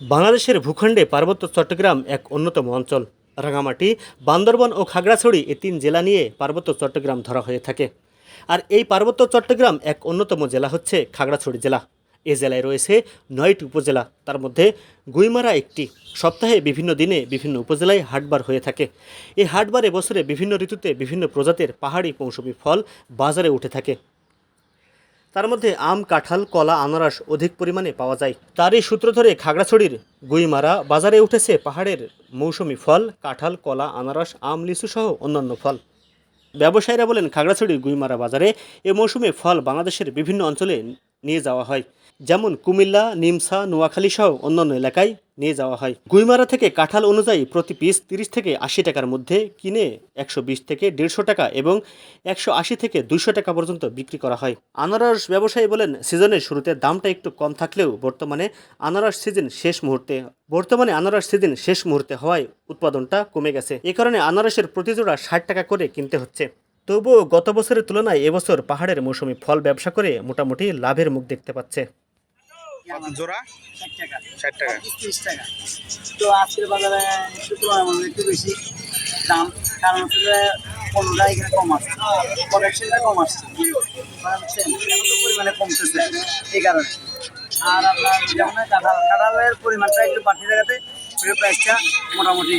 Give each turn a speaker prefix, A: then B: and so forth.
A: বাংলাদেশের ভূখণ্ডে পার্বত্য চট্টগ্রাম এক অন্যতম অঞ্চল। রাঙামাটি, বান্দরবন ও খাগড়াছড়ি এই তিন জেলা নিয়ে পার্বত্য চট্টগ্রাম ধরা হয়ে থাকে। আর এই পার্বত্য চট্টগ্রাম এক অন্যতম জেলা হচ্ছে খাগড়াছড়ি জেলা। এ জেলায় রয়েছে নয়টি উপজেলা, তার মধ্যে গুইমারা একটি। সপ্তাহে বিভিন্ন দিনে বিভিন্ন উপজেলায় হাটবার হয়ে থাকে। এই হাটবারে বছরে বিভিন্ন ঋতুতে বিভিন্ন প্রজাতির পাহাড়ি মৌসুমি ফল বাজারে উঠে থাকে। তার মধ্যে আম, কাঁঠাল, কলা, আনারস অধিক পরিমাণে পাওয়া যায়। তারই সূত্র ধরে খাগড়াছড়ির গুইমারা বাজারে উঠেছে পাহাড়ের মৌসুমি ফল, কাঁঠাল, কলা, আনারস, আম, লিচু সহ অন্যান্য ফল। ব্যবসায়ীরা বলেন খাগড়াছড়ির গুইমারা বাজারে এ মৌসুমে ফল বাংলাদেশের বিভিন্ন অঞ্চলে নিয়ে যাওয়া হয়। যেমন কুমিল্লা, নিমসা, নোয়াখালী সহ অন্যান্য এলাকায় নিয়ে যাওয়া হয়। গুইমারা থেকে কাঁঠাল অনুযায়ী প্রতি পিস তিরিশ থেকে আশি টাকার মধ্যে কিনে একশো বিশ থেকে দেড়শো টাকা এবং একশো আশি থেকে দুইশো টাকা পর্যন্ত বিক্রি করা হয়। আনারস ব্যবসায়ী বলেন, সিজনের শুরুতে দামটা একটু কম থাকলেও বর্তমানে আনারস সিজন শেষ মুহূর্তে, বর্তমানে আনারস সিজন শেষ মুহূর্তে হওয়ায় উৎপাদনটা কমে গেছে। এ কারণে আনারসের প্রতি জোড়া ষাট টাকা করে কিনতে হচ্ছে। তবুও গত বছরের তুলনায় এবছর পাহাড়ের মৌসুমি ফল ব্যবসা করে মোটামুটি লাভের মুখ দেখতে পাচ্ছে।
B: জোড়া?
C: ষাট টাকা। তিরিশ টাকা। তো আজকের বাজারে একটু তুলনামূলক একটু বেশি দাম কারণ হচ্ছে পণ্যটা এখানে কম আসছে। প্রোডাকশনটা কম আসছে। পরিমাণে কমতেছে এই কারণে। আর আপনার যেমন কাঁঠাল কাঁঠালের পরিমাণটা একটু বাড়তি জায়গাতে প্রাইসটা মোটামুটি